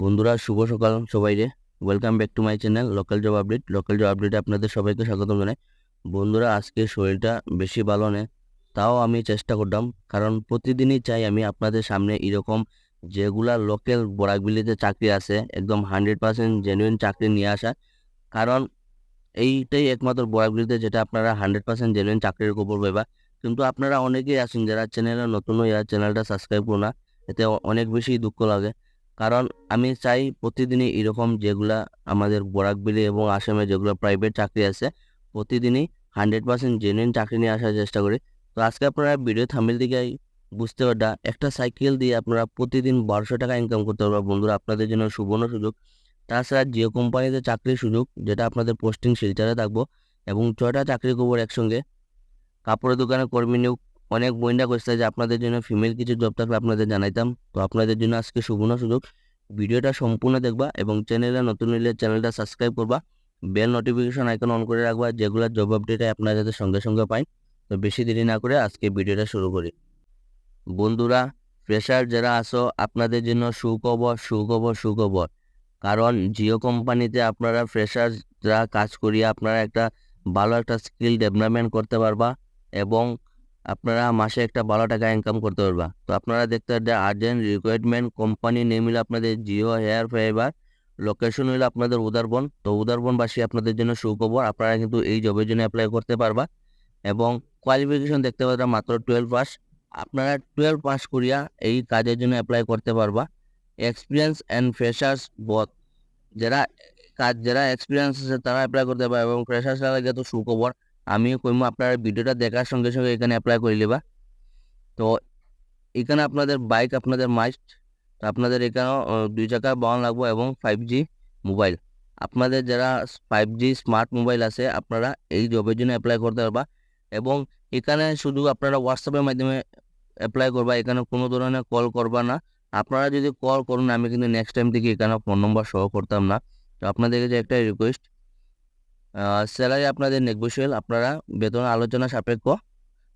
বন্ধুরা, শুভ সকাল সবাই রে welcome back to my channel local job update local job আপডেটে আপনাদের সবাইকে স্বাগতম জানাই। বন্ধুরা, আজকে শরীরটা বেশি ভালো নেই তাও আমি চেষ্টা করতাম। কারণ প্রতিদিনই চাই আমি আপনাদের সামনে এরকম যেগুলা লোকাল বরাকবিলিতে চাকরি আছে, একদম হান্ড্রেড পার্সেন্ট জেনুইন চাকরি নিয়ে আসা। কারণ এইটাই একমাত্র বরাকবিলিতে যেটা আপনারা হান্ড্রেড পার্সেন্ট জেনুইন চাকরির খবর পাইবা কিন্তু আপনারা অনেকেই আছেন যারা চ্যানেলে নতুন হইয়া চ্যানেলটা সাবস্ক্রাইব করো না, এতে অনেক বেশি দুঃখ লাগে। কারণ আমি চাই প্রতিদিনই এরকম যেগুলা আমাদের বরাকবিলি এবং আসামে যেগুলো প্রাইভেট চাকরি আছে, প্রতিদিনই হান্ড্রেড পার্সেন্ট জেনুইন চাকরি নিয়ে আসার চেষ্টা করি। তো আজকে আপনারা ভিডিও থামিল দিকে বুঝতে পারটা একটা সাইকেল দিয়ে আপনারা প্রতিদিন বারোশো টাকা ইনকাম করতে পারবেন বন্ধুরা, আপনাদের জন্য সুবর্ণ সুযোগ। তাছাড়া জিও কোম্পানিতে চাকরির সুযোগ, যেটা আপনাদের পোস্টিং শিলচারে থাকব এবং ছয়টা চাকরি খবর একসঙ্গে, কাপড়ের দোকানে কর্মী নিয়োগ অনেক বইন্ডা করছে যে আপনাদের জন্য ফিমেল কিছু জব থাকলে আপনাদের জানাইতাম। তো আপনাদের জন্য আজকে সুবর্ণ সুযোগ। ভিডিওটা সম্পূর্ণ দেখবা এবং চ্যানেলে নতুন হলে চ্যানেলটা সাবস্ক্রাইব করবা। বেল নোটিফিকেশন আইকন অন করে রাখবা, যেগুলো জব আপডেট আপনারা যাতে সঙ্গে সঙ্গে পাই। তো বেশি দেরি না করে আজকে ভিডিওটা শুরু করি। বন্ধুরা ফ্রেশার যারা আসো আপনাদের জন্য সুখবর সুখবর সুখবর। কারণ জিও কোম্পানিতে আপনারা ফ্রেশার যারা কাজ করিয়ে আপনারা একটা ভালো একটা স্কিল ডেভেলপমেন্ট করতে পারবা এবং আপনারা মাসে একটা ভালো টাকা ইনকাম করতে পারবা। তো আপনারা দেখতে পারেন আর্জেন্ট রিকোয়ারমেন্ট কোম্পানি নেম হলো আপনাদের জিও হেয়ার ফাইবার লোকেশন হলো আপনাদের উদারবন। তো উদারবনবাসী আপনাদের জন্য সুখবর, আপনারা কিন্তু এই জবের জন্য অ্যাপ্লাই করতে পারবা। এবং কোয়ালিফিকেশন দেখতে পারবেন মাত্র টুয়েলভ পাস আপনারা টুয়েলভ পাস করিয়া এই কাজের জন্য অ্যাপ্লাই করতে পারবা। এক্সপিরিয়েন্স অ্যান্ড ফ্রেশার্স বথ যারা কাজ, যারা এক্সপিরিয়েন্স আছে তারা অ্যাপ্লাই করতে পারবে এবং ফ্রেশার্স লাগে তো সুখবর। আমিও কইমু, আপনার ভিডিওটা দেখার সঙ্গে সঙ্গে এখানে অ্যাপ্লাই করে নেবা। তো এখানে আপনাদের বাইক আপনাদের মাস্ট তো আপনাদের এখানেও দুই চাকার বাহন লাগবো এবং ফাইভ জি মোবাইল আপনাদের যারা ফাইভ জি স্মার্ট মোবাইল আছে, আপনারা এই জবের জন্য অ্যাপ্লাই করতে পারবা। এবং এখানে শুধু আপনারা হোয়াটসঅ্যাপের মাধ্যমে অ্যাপ্লাই করবা, এখানে কোনো ধরনের কল করবা না। আপনারা যদি কল করুন, আমি কিন্তু নেক্সট টাইম থেকে এখানে ফোন নম্বর সহ করতাম না। তো আপনাদের কাছে একটা রিকোয়েস্ট স্যালারি আপনাদের নেগোসিয়েল আপনারা বেতন আলোচনা সাপেক্ষ।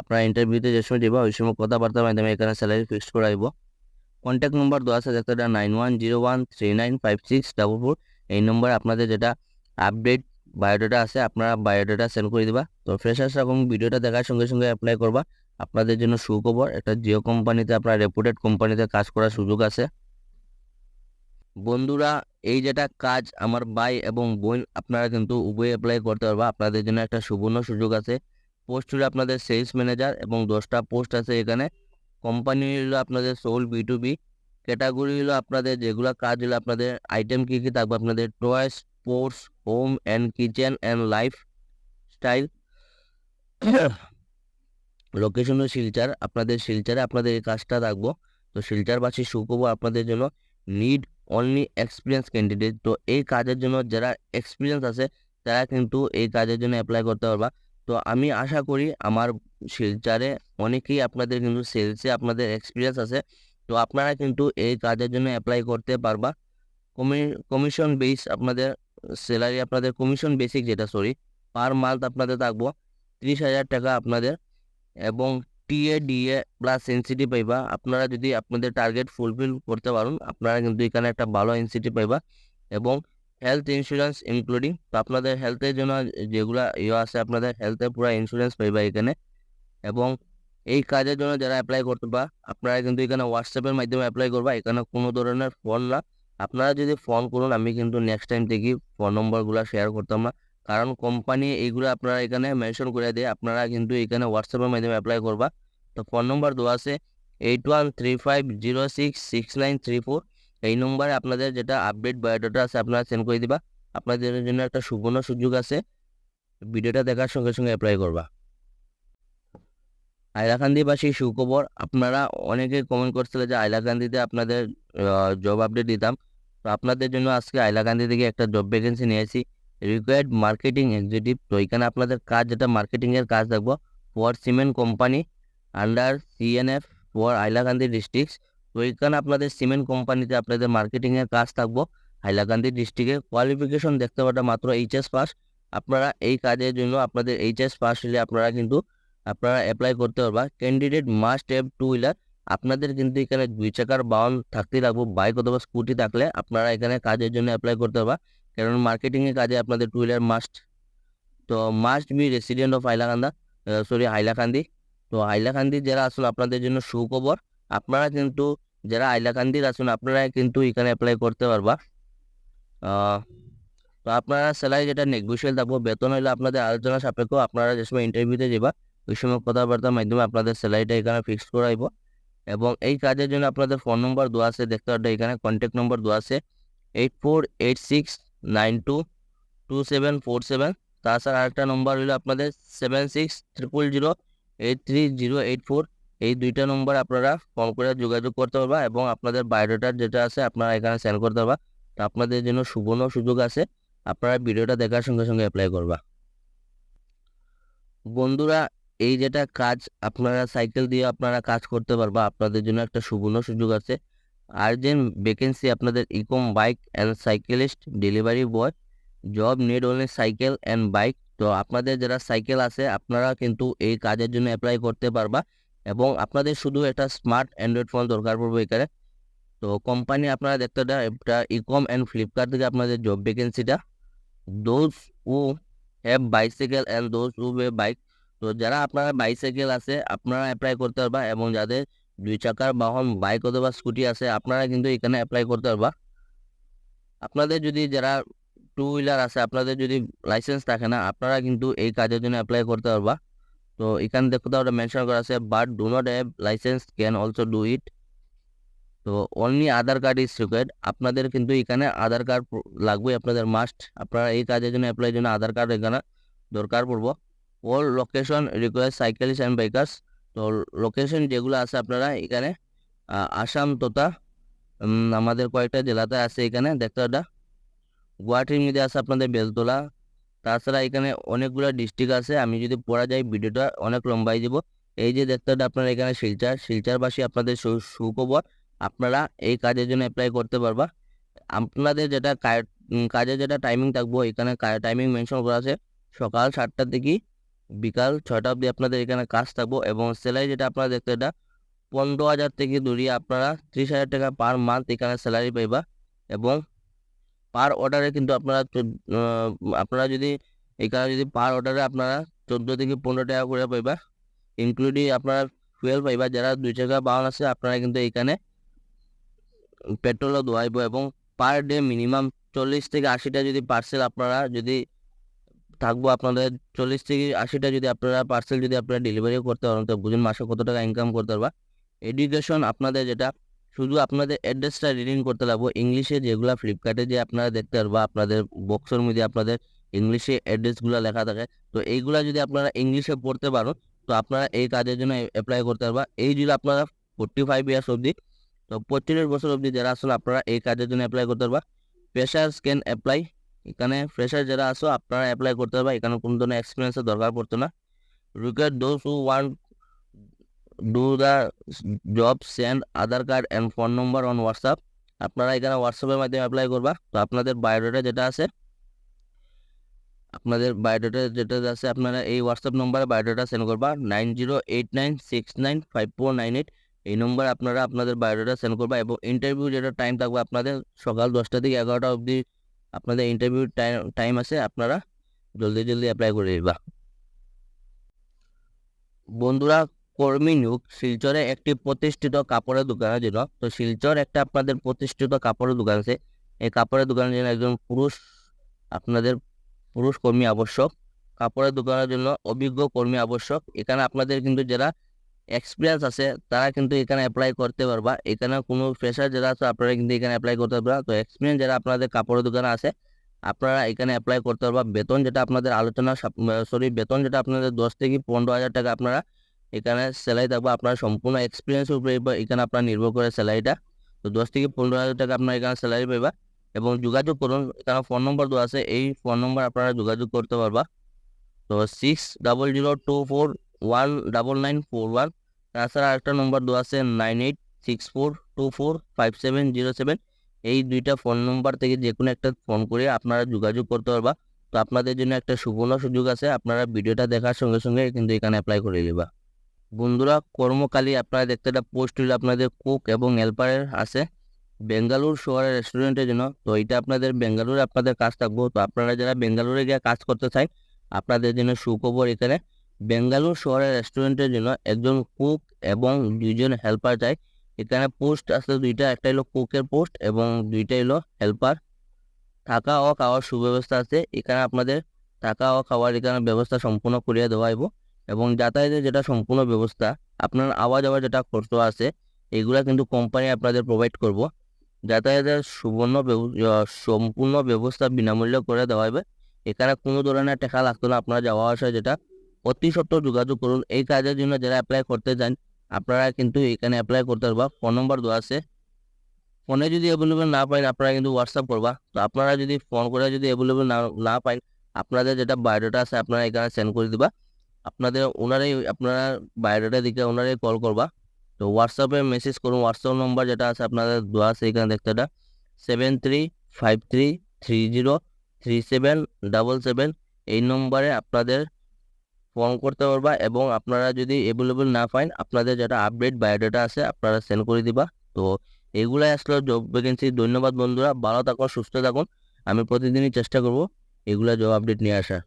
আপনারা ইন্টারভিউতে যে সময় যাবা ওই সময় কথাবার্তার মাধ্যমে এখানে স্যালারি ফিক্সড করাইব কন্ট্যাক্ট নম্বর দেওয়া আছে, দেখতে nine one zero one three nine five six double four এই নম্বরে আপনাদের যেটা আপডেট বায়োডাটা আছে, আপনারা বায়োডাটা সেন্ড করে দিবা। তো ফ্রেশার্স এবং ভিডিওটা দেখার সঙ্গে সঙ্গে অ্যাপ্লাই করবা। আপনাদের জন্য সুখবর, একটা জিও কোম্পানিতে আপনার রেপুটেড কোম্পানিতে কাজ করার সুযোগ আছে। বন্ধুরা এই যেটা কাজ আমার ভাই এবং বোন, আপনারা কিন্তু উভয় অ্যাপ্লাই করতে পারবা। আপনাদের জন্য একটা সুবর্ণ সুযোগ আছে। পোস্ট হলো আপনাদের সেলস ম্যানেজার এবং দশটা পোস্ট আছে এখানে। কোম্পানি হলো আপনাদের sole B to B category হলো আপনাদের যেগুলো কাজ হলো আপনাদের আইটেম কী কী থাকবে? আপনাদের toys sports home and kitchen and lifestyle location Silchar. আপনাদের শিলচারে আপনাদের এই কাজটা রাখব তো শিলচারবাসী সুখবর আপনাদের জন্য। নিড অনলি এক্সপিরিয়েন্স ক্যান্ডিডেট তো এই কাজের জন্য যারা এক্সপিরিয়েন্স আছে, তারা কিন্তু এই কাজের জন্য অ্যাপ্লাই করতে পারবা। তো আমি আশা করি আমার শিলচারে অনেকেই আপনাদের কিন্তু সেলসে আপনাদের এক্সপিরিয়েন্স আছে। তো আপনারা কিন্তু এই কাজের জন্য অ্যাপ্লাই করতে পারবা। কমিশন বেস আপনাদের স্যালারি আপনাদের কমিশন বেসিক যেটা সরি পার মান্থ আপনাদের থাকব। তিরিশ হাজার টাকা আপনাদের। এবং টিএ, ডিএ প্লাস এনসিটি পাইবা। আপনারা যদি আপনাদের টার্গেট ফুলফিল করতে পারেন, আপনারা কিন্তু এখানে একটা ভালো এনসিটি পাইবা এবং হেলথ ইন্স্যুরেন্স ইনক্লুডিং তো আপনাদের হেলথের জন্য যেগুলো ইয়ে আছে, আপনাদের হেলথের পুরো ইন্স্যুরেন্স পাইবা এখানে এবং এই কাজের জন্য যারা অ্যাপ্লাই করতে বা, আপনারা কিন্তু এখানে হোয়াটসঅ্যাপের মাধ্যমে অ্যাপ্লাই করবা, এখানে কোনো ধরনের ফোন না। আপনারা যদি ফোন করুন, আমি কিন্তু নেক্সট টাইম থেকে ফোন নম্বরগুলো শেয়ার করতাম না। কারণ কোম্পানি এইগুলো আপনারা এখানে মেনশন করে দেয়, আপনারা কিন্তু এখানে হোয়াটসঅ্যাপের মাধ্যমে অ্যাপ্লাই করবা। তো ফোন নম্বর দেওয়া আছে eight one three five zero six six nine three four এই নম্বরে আপনাদের যেটা আপডেট বায়োডাটা আছে, আপনারা সেন্ড করে দিবা। আপনাদের জন্য একটা সুবর্ণ সুযোগ আছে। ভিডিওটা দেখার সঙ্গে সঙ্গে অ্যাপ্লাই করবা। হাইলাকান্দিবাসী সুখবর, আপনারা অনেকে কমেন্ট করছিল যে হাইলাকান্দিতে আপনাদের জব আপডেট দিতাম। তো আপনাদের জন্য আজকে হাইলাকান্দি থেকে একটা জব ভ্যাকেন্সি নিয়েছি রিকোয়ার্ড মার্কেটিং এক্সিকিউটিভ তো এখানে আপনাদের কাজ, যেটা মার্কেটিংয়ের কাজ থাকব for cement company under CNF for Hailakandi district তো এখানে আপনাদের সিমেন্ট কোম্পানিতে আপনাদের মার্কেটিংয়ের কাজ থাকব। হাইলাকান্দি ডিস্ট্রিক্টে কোয়ালিফিকেশন দেখতে পাটা মাত্র এইচএস পাস আপনারা এই কাজের জন্য আপনাদের এইচএস পাস হলে আপনারা কিন্তু আপনারা অ্যাপ্লাই করতে পারবা। Candidate must have two wheeler আপনাদের কিন্তু এখানে দুই চাকার বাহন থাকতেই লাগবে বাইক অথবা স্কুটি থাকলে আপনারা এখানে কাজের জন্য অ্যাপ্লাই করতে পারবা। কারণ মার্কেটিংয়ের কাজে আপনাদের টু হুইলার মাস্ট তো must be resident of Hailakanda sorry Hailakandi তো হাইলাকান্দি যারা আসলে আপনাদের জন্য সুখবর। আপনারা কিন্তু যারা হাইলাকান্দির আসুন, আপনারা কিন্তু এখানে অ্যাপ্লাই করতে পারবা। তো আপনারা স্যালারি যেটা নেগোসিয়েল থাকব, বেতন হইলে আপনাদের আলোচনা সাপেক্ষ আপনারা যে সময় ইন্টারভিউতে যাবা, ওই সময় কথাবার্তার মাধ্যমে আপনাদের স্যালারিটা এখানে ফিক্স করাইব এবং এই কাজের জন্য আপনাদের ফোন নম্বর দেওয়া আছে, দেখতে পারেন এখানে কন্ট্যাক্ট নম্বর দেওয়া আছে eight four eight six nine two two seven four seven তাছাড়া আরেকটা নম্বর হলো আপনাদের seven six triple zero eight three zero eight four এই দুইটা নম্বর আপনারা ফোন করে যোগাযোগ করতে পারবা এবং আপনাদের বায়োডাটা যেটা আছে আপনারা এখানে সেন্ড করতে পারবা। তো আপনাদের জন্য সুবর্ণ সুযোগ আছে, আপনারা ভিডিওটা দেখার সঙ্গে সঙ্গে অ্যাপ্লাই করবা। বন্ধুরা, এই যেটা কাজ আপনারা সাইকেল দিয়ে আপনারা কাজ করতে পারবা, আপনাদের জন্য একটা সুবর্ণ সুযোগ আছে। আর্জেন্ট ভ্যাকেন্সি আপনাদের ecom bike and cyclist delivery boy job need only cycle and bike তো আপনাদের যারা সাইকেল আছে, আপনারা কিন্তু এই কাজের জন্য অ্যাপ্লাই করতে পারবা এবং আপনাদের শুধু একটা স্মার্ট অ্যান্ড্রয়েড ফোন দরকার পড়বে এখানে। তো কোম্পানি আপনারা দেখতে এটা একটা ইকম অ্যান্ড ফ্লিপকার্ট থেকে আপনাদের job ভ্যাকেন্সিটা those who have bicycle and those who have bike তো যারা আপনারা বাইসাইকেল আছে, আপনারা অ্যাপ্লাই করতে পারবা এবং যাদের দুই চাকার বাহন বাইক অথবা স্কুটি আছে, আপনারা কিন্তু এখানে অ্যাপ্লাই করতে পারবা। আপনাদের যদি যারা টু হুইলার আছে, আপনাদের যদি লাইসেন্স থাকে না, আপনারা কিন্তু এই কাজের জন্য অ্যাপ্লাই করতে পারবা। তো এখানে দেখতে ওটা মেনশন করা আছে but do not have license can also do it তো only Aadhaar card is required আপনাদের কিন্তু এখানে আধার কার্ড লাগবে, আপনাদের মাস্ট আপনারা এই কাজের জন্য অ্যাপ্লাই জন্য আধার কার্ড এখানে দরকার পড়ব। All location require cyclist and bikers তো লোকেশন যেগুলো আছে আপনারা এখানে আসাম তথা আমাদের কয়েকটা জেলাতে আছে এখানে, দেখতে গুয়াহাটির মধ্যে আছে আপনাদের বেলতলা। তাছাড়া এখানে অনেকগুলো ডিস্ট্রিক্ট আছে। আমি যদি পড়া যাই ভিডিওটা অনেক লম্বাই দিব। এই যে দেখতে আপনারা এখানে শিলচার। শিলচারবাসী আপনাদের সুখবর, আপনারা এই কাজের জন্য অ্যাপ্লাই করতে পারবা। আপনাদের যেটা কাজের যেটা টাইমিং থাকব, এখানে টাইমিং মেনশন করা আছে। সকাল সাতটা থেকে বিকাল ছয়টা অবধি আপনাদের এখানে কাজ থাকব এবং স্যালারি যেটা আপনারা দেখতে এটা পনেরো হাজার থেকে ধরিয়ে আপনারা ত্রিশ হাজার টাকা পার মান্থ এখানে স্যালারি পাইবা। এবং পার অর্ডারে কিন্তু আপনারা আপনারা যদি এখানে যদি পার অর্ডারে আপনারা চোদ্দ থেকে পনেরো টাকা করে পাইবা ইনক্লুডিং আপনারা ফুয়েল পাইবা, যারা দুই চাকা বাহন আছে, আপনারা কিন্তু এখানে পেট্রোলও দোয়াইব এবং পার ডে মিনিমাম চল্লিশ থেকে আশিটা যদি পার্সেল আপনারা যদি থাকব আপনাদের চল্লিশ থেকে আশিটা যদি আপনারা পার্সেল যদি আপনারা ডেলিভারিও করতে পারেন, তো বুঝুন মাসে কত টাকা ইনকাম করতে পারবা। এডুকেশন আপনাদের যেটা শুধু আপনাদের অ্যাড্রেসটা রিডিং করতে লাগবো। ইংলিশে যেগুলো ফ্লিপকার্টে যে আপনারা দেখতে পারবা আপনাদের বক্সের মধ্যে আপনাদের ইংলিশে অ্যাড্রেসগুলো লেখা থাকে। তো এইগুলা যদি আপনারা ইংলিশে পড়তে পারো, তো আপনারা এই কাজের জন্য অ্যাপ্লাই করতে পারবা। এই যদি আপনারা ফোর্টি ফাইভ ইয়ার্স অবধি। তো পঁয়ত্রিশ বছর অবধি যারা আসলে আপনারা এই কাজের জন্য অ্যাপ্লাই করতে পারবা। ফ্রেশার্স ক্যান অ্যাপ্লাই এখানে ফ্রেশার যারা আসো আপনারা অ্যাপ্লাই করতে পারবা। এখানে কোনো ধরনের এক্সপিরিয়েন্সের দরকার পড়তো না। Require those who want do the job send Aadhaar card and phone number on WhatsApp আপনারা এখানে হোয়াটসঅ্যাপের মাধ্যমে অ্যাপ্লাই করবা। তো আপনাদের বায়োডাটা যেটা আছে, আপনাদের বায়োডাটা যেটা আছে, আপনারা এই হোয়াটসঅ্যাপ নম্বরে বায়োডাটা সেন্ড করবা। Nine zero eight nine six nine five four nine eight এই নম্বরে আপনারা আপনাদের বায়োডাটা সেন্ড করবা এবং ইন্টারভিউ যেটা টাইম থাকবে আপনাদের সকাল দশটা থেকে এগারোটা অবধি আপনাদের ইন্টারভিউ টাইম আছে, আপনারা জলদি জলদি অ্যাপ্লাই করে দিবা বন্ধুরা কর্মী নিয়োগ শিলচরে একটি প্রতিষ্ঠিত কাপড়ের দোকানের জন্য তো শিলচর একটা আপনাদের প্রতিষ্ঠিত কাপড়ের দোকান আছে। এই কাপড়ের দোকানের জন্য একজন পুরুষ, আপনাদের পুরুষ কর্মী আবশ্যক। কাপড়ের দোকানের জন্য অভিজ্ঞ কর্মী আবশ্যক। এখানে আপনাদের কিন্তু যারা এক্সপিরিয়েন্স আছে, তারা কিন্তু এখানে অ্যাপ্লাই করতে পারবা। এখানে কোনো ফ্রেশার যারা আছে, আপনারা কিন্তু এখানে অ্যাপ্লাই করতে পারবা। তো এক্সপিরিয়েন্স যারা আপনাদের কাপড়ের দোকানে আছে, আপনারা এখানে অ্যাপ্লাই করতে পারবা। বেতন যেটা আপনাদের আলোচনা সরি বেতন যেটা আপনাদের দশ থেকে পনেরো হাজার টাকা আপনারা এখানে স্যালারি থাকবে আপনার সম্পূর্ণ এক্সপিরিয়েন্সের উপরে এখানে আপনার নির্ভর করে স্যালারিটা তো দশ থেকে পনেরো হাজার টাকা আপনার এখানে স্যালারি পাইবা এবং যোগাযোগ করুন, এখানে ফোন নম্বর দেওয়া আছে, এই ফোন নম্বর আপনারা যোগাযোগ করতে পারবা। তো six double zero two four one double nine four one তাছাড়া আরেকটা নম্বর দেওয়া আছে nine eight six four two four five seven zero seven এই দুইটা ফোন নম্বর থেকে যে কোনো একটা ফোন করে আপনারা যোগাযোগ করতে পারবা। তো আপনাদের জন্য একটা সুবর্ণ সুযোগ আছে, আপনারা ভিডিওটা দেখার সঙ্গে সঙ্গে কিন্তু এখানে অ্যাপ্লাই করে নেবা। বন্ধুরা, কর্মকালী আপনারা দেখতে একটা পোস্ট হইলে আপনাদের কুক এবং হেল্পারের আছে। বেঙ্গালুর শহরের রেস্টুরেন্টের জন্য। তো এটা আপনাদের বেঙ্গালুরে আপনাদের কাজ থাকব। তো আপনারা যারা বেঙ্গালুরে গিয়ে কাজ করতে চান, আপনাদের জন্য সুখবর এখানে। বেঙ্গালুর শহরের রেস্টুরেন্টের জন্য একজন কুক এবং দুইজন হেল্পার চাই। এখানে পোস্ট আছে দুইটা, একটা হলো কুকের পোস্ট এবং দুইটা হলো হেল্পার। থাকা ও খাওয়ার সুব্যবস্থা আছে। এখানে আপনাদের থাকা ও খাওয়ার এখানে ব্যবস্থা সম্পূর্ণ করিয়ে দেওয়া হইব। এবং যাতায়াতের যেটা সম্পূর্ণ ব্যবস্থা, আপনার আওয়া যাওয়ার যেটা খরচ আছে, এগুলা কিন্তু কোম্পানি আপনাদের প্রোভাইড করব। যাতায়াতের সুবর্ণ সম্পূর্ণ ব্যবস্থা বিনামূল্যে করে দেওয়া হবে। এখানে কোনো ধরনের টাকা লাগতো না, আপনারা যাওয়া আসা যেটা। অতি সত্ত্বর যোগাযোগ করুন। এই কাজের জন্য যারা অ্যাপ্লাই করতে চান, আপনারা কিন্তু এখানে অ্যাপ্লাই করতে পারবা। ফোন নম্বর দেওয়া আছে। ফোনে যদি অ্যাভেলেবেল না পান আপনারা কিন্তু হোয়াটসঅ্যাপ করবা। তো আপনারা যদি ফোন করে যদি অ্যাভেলেবেল না না পান আপনাদের যেটা বায়োডাটা আছে, আপনারা এখানে সেন্ড করে দিবা। আপনাদের ওনারাই, আপনারা বায়োডাটা দিকে ওনারাই কল করবা। তো হোয়াটসঅ্যাপে মেসেজ করুন হোয়াটসঅ্যাপ নম্বর যেটা আছে আপনাদের দেওয়া আছে এখানে দেখতে এটা seven three five three three zero three seven double seven এই নম্বরে আপনাদের ফোন করতে পারবা এবং আপনারা যদি অ্যাভেলেবেল না পান, আপনাদের যেটা আপডেট বায়োডাটা আছে আপনারা সেন্ড করে দিবা। তো এগুলাই আসলে জব ভ্যাকেন্সি ধন্যবাদ বন্ধুরা, ভালো থাকুন সুস্থ থাকুন। আমি প্রতিদিনই চেষ্টা করব এগুলা জব আপডেট নিয়ে আসার।